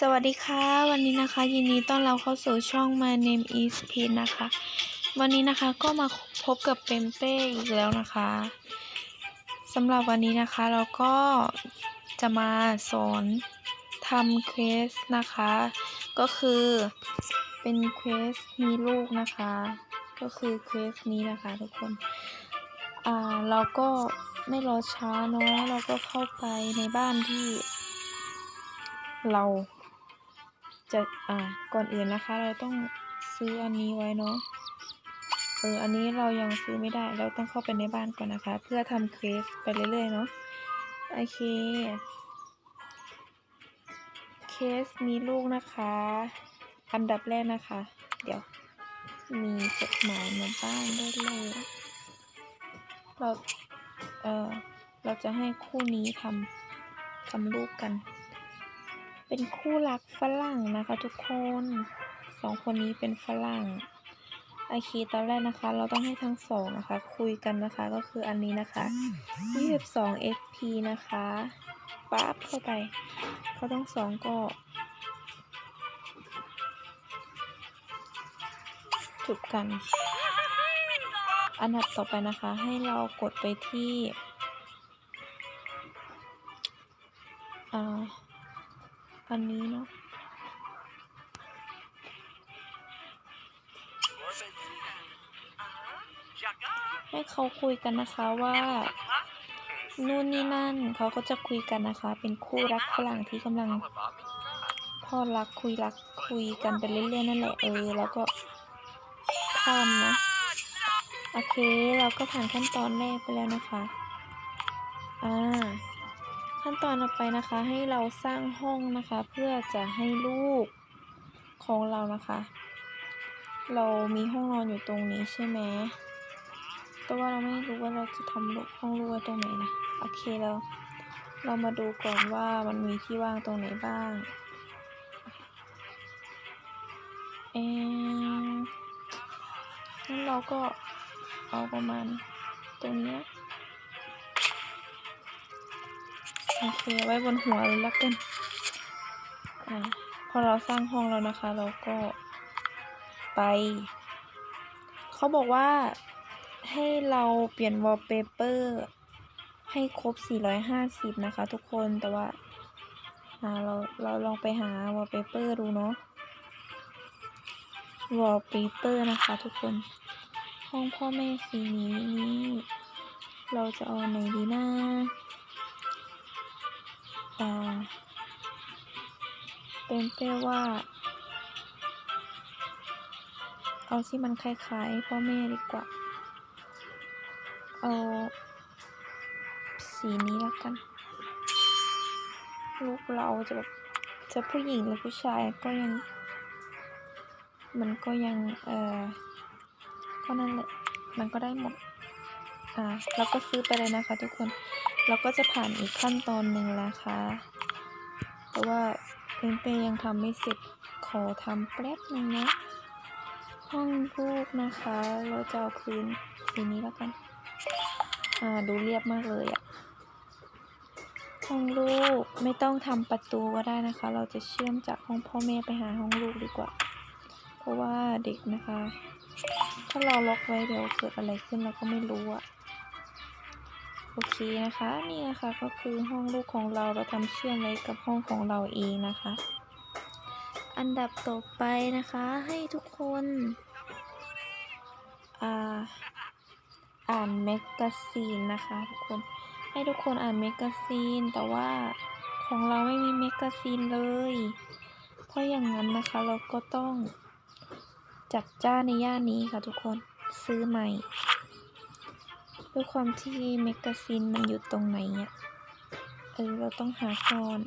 สวัสดีค่ะ วันนี้นะคะ ยินดีต้อนรับเข้าสู่ช่อง My Name is p e t นะคะ วันนี้นะคะก็มาพบกับเปมเป้อีกแล้วนะคะสำหรับวันนี้นะคะเราก็จะมาสอนทำเควสนะคะ ก็คือเป็นเควสมีลูกนะคะ ก็คือเควสนี้นะคะทุกคนอ่าเราก็ไม่รอช้าเนาะเราก็เข้าไปในบ้านที่เรา จะอ่าก่อนอื่นนะคะ เราต้องซื้ออันนี้ไว้เนาะเอออันนี้เรายังซื้อไม่ได้ เราต้องเข้าไปในบ้านก่อนนะคะ เพื่อทำเควสไปเรื่อยๆเนาะโอเคเคสมีลูกนะคะ อันดับแรกนะคะ เดี๋ยว มีจดหมายมาบ้านด้วยเลยเราเออเราจะให้คู่นี้ทำทำลูกกัน เป็นคู่รักฝรั่งนะคะทุกคนสองคนนี้เป็นฝรั่งโอเคตอนแรกนะคะ เราต้องให้ทั้งสองนะคะ คุยกันนะคะก็คืออันนี้นะคะ 22 XP นะคะปั๊บเข้าไปเขาทั้งสองก็จุบกัน อันดับต่อไปนะคะ ให้เรากดไปที่อ่า อันนี้เนาะให้เขาคุยกันนะคะว่านู่นนี่นั่นเขาก็จะคุยกันนะคะ เป็นคู่รักฝรั่งที่กำลังพ่อรักคุยรักคุยกันไปเรื่อยๆนั่นแหละเออแล้วก็ข้ามนะโอเคเราก็ผ่านขั้นตอนแรกไปแล้วนะคะ อ่า ขั้นตอนต่อไปนะคะให้เราสร้างห้องนะคะ เพื่อจะให้ลูกของเรานะคะ เรามีห้องนอนอยู่ตรงนี้ใช่ไหมแต่ว่าเราไม่รู้ว่าเราจะทำลูกห้องลูกไว้ตรงไหนนะโอเคเราเรามาดูก่อนว่ามันมีที่ว่างตรงไหนบ้างเอองั้นเราก็เอาประมาณตรงนี้ โอเคไว้บนหัวเลยละกันอ่าพอเราสร้างห้องแล้วนะคะ เราก็ไป เขาบอกว่าให้เราเปลี่ยนวอลเปเปอร์ให้ครบ 450 นะคะ ทุกคนแต่ว่าอ่าเราเราลองไปหาวอลเปเปอร์ดูเนาะวอลเปเปอร์นะคะ ทุกคน ห้องพ่อแม่สีนี้นี่เราจะเอาไหนดีนะ เป็นเป้ว่า เอาที่มันคล้ายๆพ่อแม่ดีกว่า เอาสีนี้แล้วกัน ลูกเราจะแบบจะผู้หญิงหรือผู้ชายก็ยัง มันก็ยัง เออก็นั่นแหละ มันก็ได้หมด อ่าเราก็ซื้อไปเลยนะคะทุกคน เราก็จะผ่านอีกขั้นตอนหนึ่งแล้วค่ะแต่ว่าเพนเปยังทำไม่เสร็จขอทำแป๊บหนึ่งนะห้องลูกนะคะ เราจะเอาพื้นสีนี้แล้วกัน อ่าดูเรียบมากเลยอะห้องลูกไม่ต้องทำประตูก็ได้นะคะ เราจะเชื่อมจากห้องพ่อแม่ไปหาห้องลูกดีกว่า เพราะว่าเด็กนะคะ ถ้าเราล็อกไว้เดี๋ยวเกิดอะไรขึ้นเราก็ไม่รู้อะ โอเคนะคะ นี่นะคะก็คือห้องลูกของเราเราทำเชื่อมไว้กับห้องของเราเองนะคะ อันดับต่อไปนะคะให้ทุกคนอ่าอ่านแมกกาซีนนะคะทุกคนให้ทุกคนอ่านแมกกาซีน แต่ว่าของเราไม่มีแมกกาซีนเลย เพราะอย่างนั้นนะคะเราก็ต้องจัดจ้าในย่านนี้ค่ะทุกคนซื้อใหม่ ด้วยความที่แมกกาซีนมันอยู่ตรงไหนอะเออเราต้องหาก่อน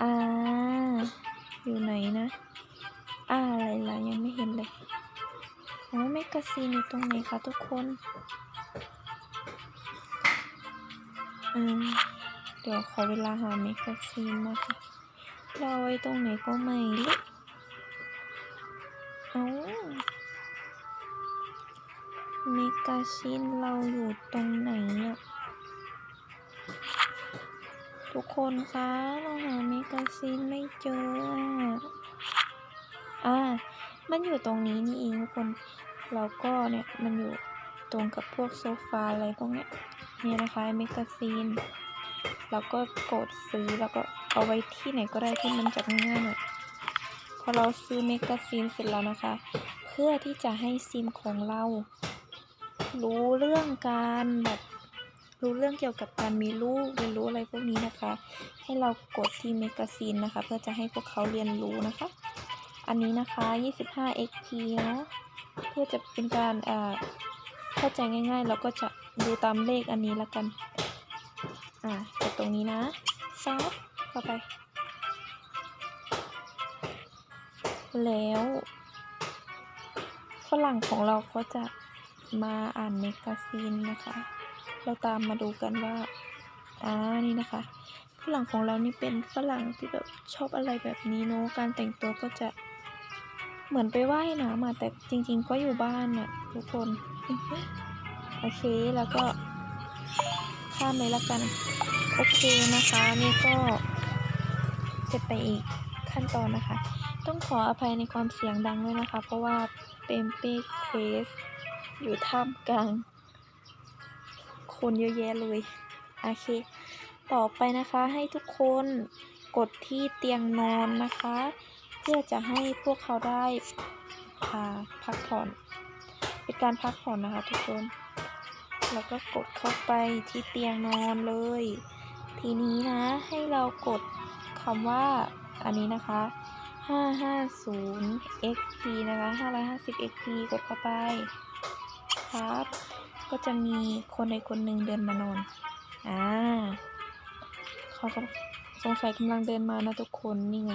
อ่าอยู่ไหนนะอ่าอะไรล่ะยังไม่เห็นเลยโอ้แมกกาซีนอยู่ตรงไหนคะทุกคนอืมเดี๋ยวขอเวลาหาแมกกาซีนนะคะเราไว้ตรงไหนก็ไม่รู้ แมกกาซีนเราอยู่ตรงไหนอะทุกคนคะเราหาเมกาซีนไม่เจอ อ่า มันอยู่ตรงนี้นี่เองทุกคน เราก็เนี่ยมันอยู่ตรงกับพวกโซฟาอะไรพวกเนี้ยนี่นะคะเมกาซีนเราก็กดซื้อแล้วก็เอาไว้ที่ไหนก็ได้ที่มันจับง่ายหน่อยพอเราซื้อเมกาซีนเสร็จแล้วนะคะ เพื่อที่จะให้ซิมของเรา รู้เรื่องการแบบรู้เรื่องเกี่ยวกับการมีลูกเรียนรู้อะไรพวกนี้นะคะ ให้เรากดที่เมกาซีนนะคะ เพื่อจะให้พวกเขาเรียนรู้นะคะ อันนี้นะคะ 25 XP เนาะเพื่อจะเป็นการเอ่อเข้าใจง่ายๆ เราก็จะดูตามเลขอันนี้แล้วกัน อ่ากดตรงนี้นะซับเข้าไป แล้ว ฝรั่งของเราเขาจะ มาอ่านเมกาซีนนะคะ เราตามมาดูกันว่าอ่านี่นะคะฝรั่งของเรานี่เป็นฝรั่งที่แบบชอบอะไรแบบนี้เนาะการแต่งตัวก็จะเหมือนไปว่ายน้ำอะแต่จริง ๆ ก็อยู่บ้านน่ะทุกคนโอเคแล้วก็ข้ามเลยละกัน โอเคนะคะ นี่ก็เสร็จไปอีกขั้นตอนนะคะ ต้องขออภัยในความเสียงดังด้วยนะคะ เพราะว่าเปมเป้เคส อยู่ท่ามกลางคนเยอะแยะเลย โอเค ต่อไปนะคะให้ทุกคนกดที่เตียงนอนนะคะ เพื่อจะให้พวกเขาได้อ่าพักผ่อน เป็นการพักผ่อนนะคะทุกคน แล้วก็กดเข้าไปที่เตียงนอนเลย ทีนี้นะให้เรากดคำว่าอันนี้นะคะ 550 xp นะคะ 550 xp กดเข้าไป ครับ ก็จะมีคนใดคนหนึ่งเดินมานอน อ่าเขาก็สงสัยกำลังเดินมานะทุกคนนี่ไง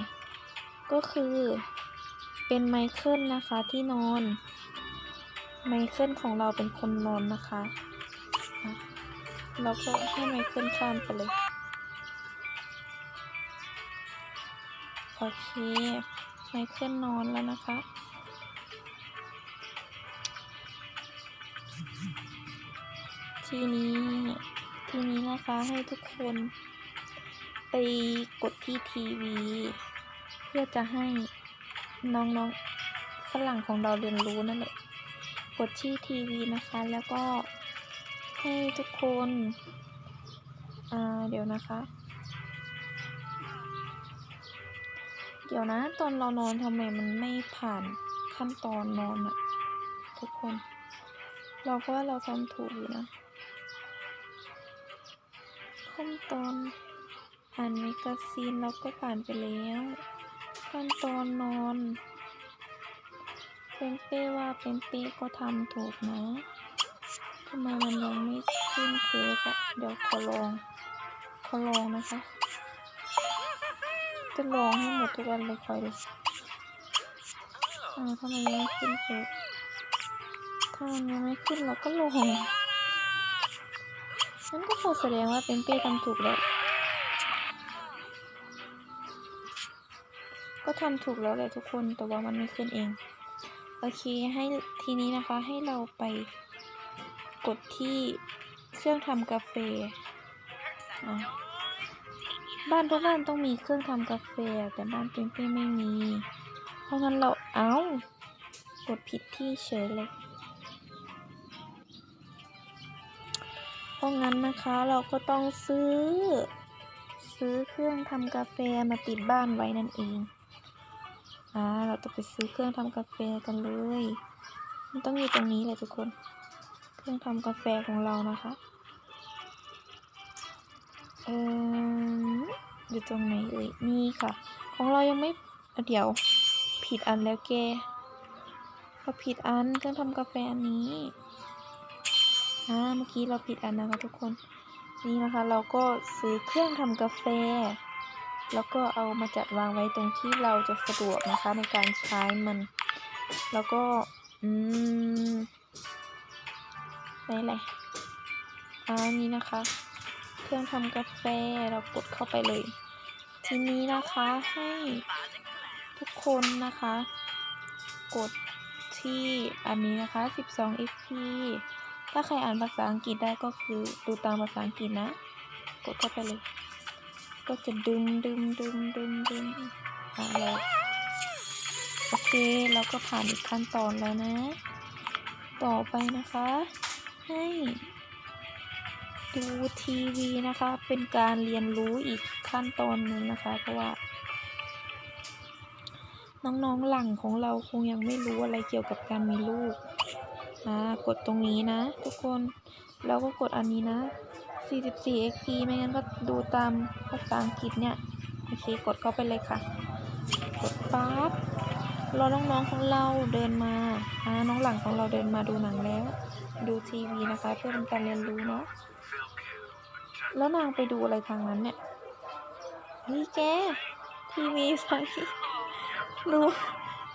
ก็คือเป็นไมเคิลนะคะที่นอน ไมเคิลของเราเป็นคนนอนนะคะอะเราก็ให้ไมเคิลข้ามไปเลย โอเค ไมเคิลนอนแล้วนะคะ ทีนี้ ทีนี้นะคะให้ทุกคนไปกดที่ทีวี เพื่อจะให้น้องๆฝรั่งของเราเรียนรู้นั่นแหละ กดที่ทีวีนะคะ แล้วก็ให้ทุกคนอ่าเดี๋ยวนะคะ เดี๋ยวนะตอนเรานอนทำไมมันไม่ผ่านขั้นตอนนอนอะทุกคน เราก็ว่าเราทำถูกอยู่นะ ขั้นตอนอ่านแมกกาซีนเราก็ผ่านไปแล้ว ขั้นตอนนอนเป็นเป้ว่าเป็นเป้ก็ทำถูกนะทำไมมันยังไม่ขึ้นเค้กอะเดี๋ยวขอลองขอลองนะคะ จะลองให้หมดทุกวันเลยคอยดูอ่าทำไมยังไม่ขึ้นเค้กถ้ามันยังไม่ขึ้นเราก็ลอง นั่นก็คงแสดงว่าเป็นเป้ทำถูกแล้ว ก็ทำถูกแล้วแหละทุกคน แต่ว่ามันไม่ขึ้นเอง โอเค ให้ทีนี้นะคะให้เราไปกดที่เครื่องทำกาแฟบ้านทุกบ้านต้องมีเครื่องทำกาแฟ แต่บ้านเปนเป้ไม่มี เพราะงั้นเราเอากดผิดที่เฉยเลย ราะงั้นนะคะเราก็ต้องซื้อ ซื้อเครื่องทำกาแฟมาติดบ้านไว้นั่นเองอ่าเราจะไปซื้อเครื่องทำกาแฟกันเลย มันต้องอยู่ตรงนี้เลยทุกคน เครื่องทำกาแฟของเรานะคะเอออยู่ตรงไหนเอ่ยนี่ค่ะ ของเรายังไม่เดี๋ยวผิดอันแล้วแกเราผิดอันเครื่องทำกาแฟอันนี้ อ่าเมื่อกี้เราผิดอันนะคะทุกคนนี่นะคะเราก็ซื้อเครื่องทำกาแฟ แล้วก็เอามาจัดวางไว้ตรงที่เราจะสะดวกนะคะในการใช้มัน แล้วก็อืมไหนแหละอ่านี่นะคะ เครื่องทำกาแฟเรากดเข้าไปเลย ทีนี้นะคะให้ทุกคนนะคะ กดที่อันนี้นะคะ 12 fp ถ้าใครอ่านภาษาอังกฤษได้ก็คือดูตามภาษาอังกฤษนะ กดเข้าไปเลย ก็จะดึงดึงดึงดึงดึงอ่าเราโอเคเราก็ผ่านอีกขั้นตอนแล้วนะ ต่อไปนะคะ ให้ดูทีวีนะคะ เป็นการเรียนรู้อีกขั้นตอนหนึ่งนะคะ เพราะว่า น้องๆหลังของเราคงยังไม่รู้อะไรเกี่ยวกับการมีลูก อ่ากดตรงนี้นะ ทุกคนแล้วก็กดอันนี้นะ 44 xp ไม่งั้นก็ดูตามภาษาอังกฤษเนี่ยโอเคกดเข้าไปเลยค่ะ กดปั๊บรอน้องๆของเราเดินมาอ่าน้องหลังของเราเดินมาดูหนังแล้ว ดูทีวีนะคะ เพื่อเป็นการเรียนรู้เนาะแล้วนางไปดูอะไรทางนั้นเนี่ยเฮ้ยแกทีวีใส่ดู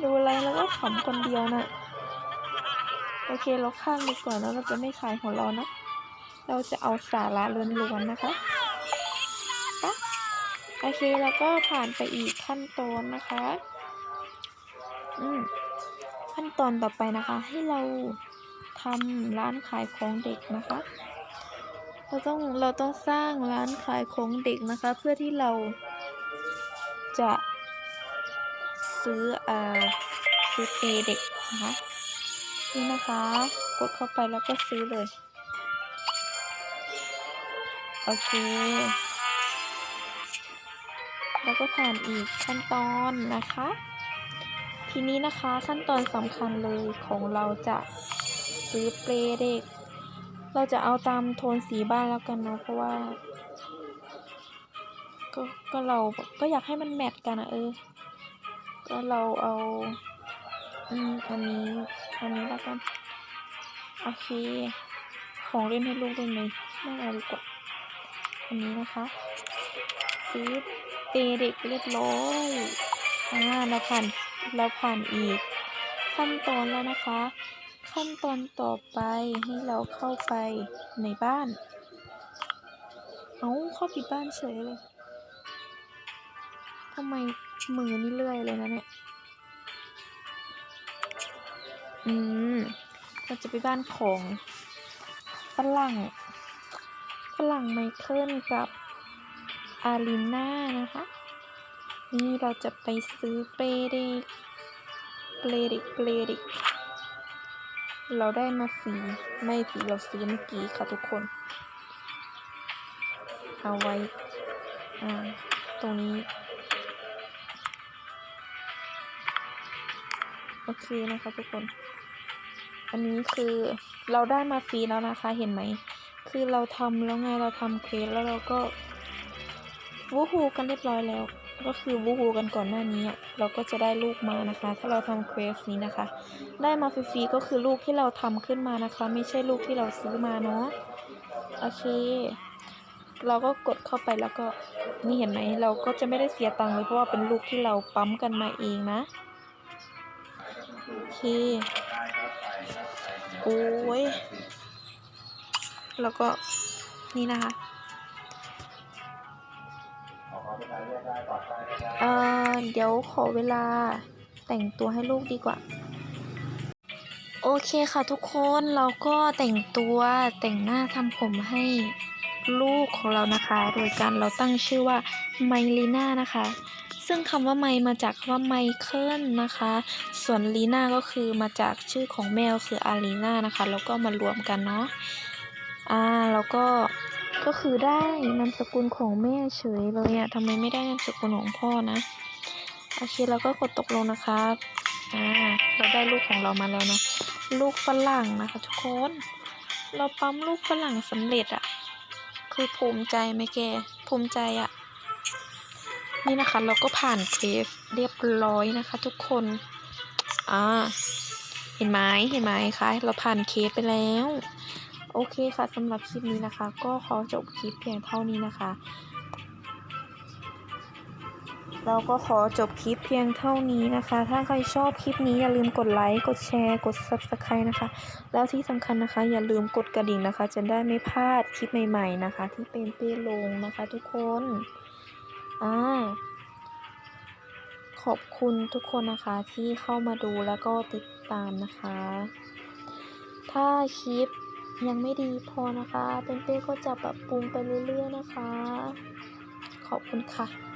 ดูอะไรแล้วก็ขำคนเดียวน่ะ โอเคเราข้ามดีกว่าแล้วเราจะไม่ขายหัวเรานะ เราจะเอาสาระล้วนๆนะคะปะโอเคแล้วก็ผ่านไปอีกขั้นตอนนะคะ อืมขั้นตอนต่อไปนะคะ ให้เราทำร้านขายของเด็กนะคะ เราต้องเราต้องสร้างร้านขายของเด็กนะคะ เพื่อที่เราจะซื้ออ่าซื้อเปเด็กนะคะ นี่นะคะ กดเข้าไปแล้วก็ซื้อเลย โอเค แล้วก็ผ่านอีกขั้นตอนนะคะ ทีนี้นะคะขั้นตอนสำคัญเลยของเราจะซื้อเปลเด็ก เราจะเอาตามโทนสีบ้านแล้วกันเนาะเพราะว่าก็ก็เราก็อยากให้มันแมทกันอะเออ ก็เราเอา อืมอันนี้อันนี้แล้วกันโอเค ของเล่นให้ลูกได้ไหมไม่เอาดีกว่าอันนี้นะคะซื้อเปรย์เด็กเรียบร้อยอ่าเราผ่านเราผ่านอีก ขั้นตอนแล้วนะคะ ขั้นตอนต่อไปให้เราเข้าไปในบ้าน เอาเข้าผิดบ้านเฉยเลยทำไมมือนี่เลื่อยเลยนะเนี่ย อืมเราจะไปบ้านของฝรั่งฝรั่งไมเคิลกับอารีน่านะคะ นี่เราจะไปซื้อเปรเด็กเปรเด็กเปรเด็กเราได้มาสีไม่สีเราซื้อเมื่อกี้ค่ะทุกคน เอาไว้อ่าตรงนี้ โอเคนะคะทุกคน อันนี้คือเราได้มาฟรีแล้วนะคะเห็นไหม คือเราทำแล้วไงเราทำเควสแล้วเราก็วูฮูกันเรียบร้อยแล้ว ก็คือวูฮูกันก่อนหน้านี้ เราก็จะได้ลูกมานะคะ ถ้าเราทำเควสนี้นะคะ ได้มาฟรีๆก็คือลูกที่เราทำขึ้นมานะคะ ไม่ใช่ลูกที่เราซื้อมาเนาะโอเค เราก็กดเข้าไปแล้วก็นี่เห็นไหมเราก็จะไม่ได้เสียตังค์เลยเพราะว่าเป็นลูกที่เราปั๊มกันมาเองนะ เค โอ้ย แล้วก็นี่นะคะ เอ่อ เดี๋ยวขอเวลาแต่งตัวให้ลูกดีกว่า โอเคค่ะทุกคนเราก็แต่งตัวแต่งหน้าทำผมให้ ลูกของเรานะคะ โดยการเราตั้งชื่อว่าไมลีน่านะคะ ซึ่งคำว่าไมมาจากคำว่าไมเคิลนะคะ ส่วนลีน่าก็คือมาจากชื่อของแมวคืออารีน่านะคะ แล้วก็มารวมกันเนาะ อ่า แล้วก็ ก็คือได้นามสกุลของแม่เฉยเลยอะทำไมไม่ได้นามสกุลของพ่อนะ โอเคเราก็กดตกลงนะคะอ่า เราได้ลูกของเรามาแล้วเนาะลูกฝรั่งนะคะ ทุกคน เราปั๊มลูกฝรั่งสำเร็จอะ คือภูมิใจไหมแก ภูมิใจอะนี่นะคะ เราก็ผ่านเคสเรียบร้อยนะคะ ทุกคน อ่า เห็นไหมเห็นไหมคะเราผ่านเคสไปแล้ว โอเคค่ะสำหรับคลิปนี้นะคะ ก็ขอจบคลิปเพียงเท่านี้นะคะ เราก็ขอจบคลิปเพียงเท่านี้นะคะ ถ้าใครชอบคลิปนี้อย่าลืมกดไลค์ กดแชร์ กด subscribe นะคะ แล้วที่สำคัญนะคะ อย่าลืมกดกระดิ่งนะคะ จะได้ไม่พลาดคลิปใหม่ๆนะคะ ที่เป็นเป้ลงนะคะทุกคนอ่าขอบคุณทุกคนนะคะที่เข้ามาดูแล้วก็ติดตามนะคะ ถ้าคลิปยังไม่ดีพอนะคะ เป็นเป้ก็จะปรับปรุงไปเรื่อยๆนะคะขขอบคุณค่ะ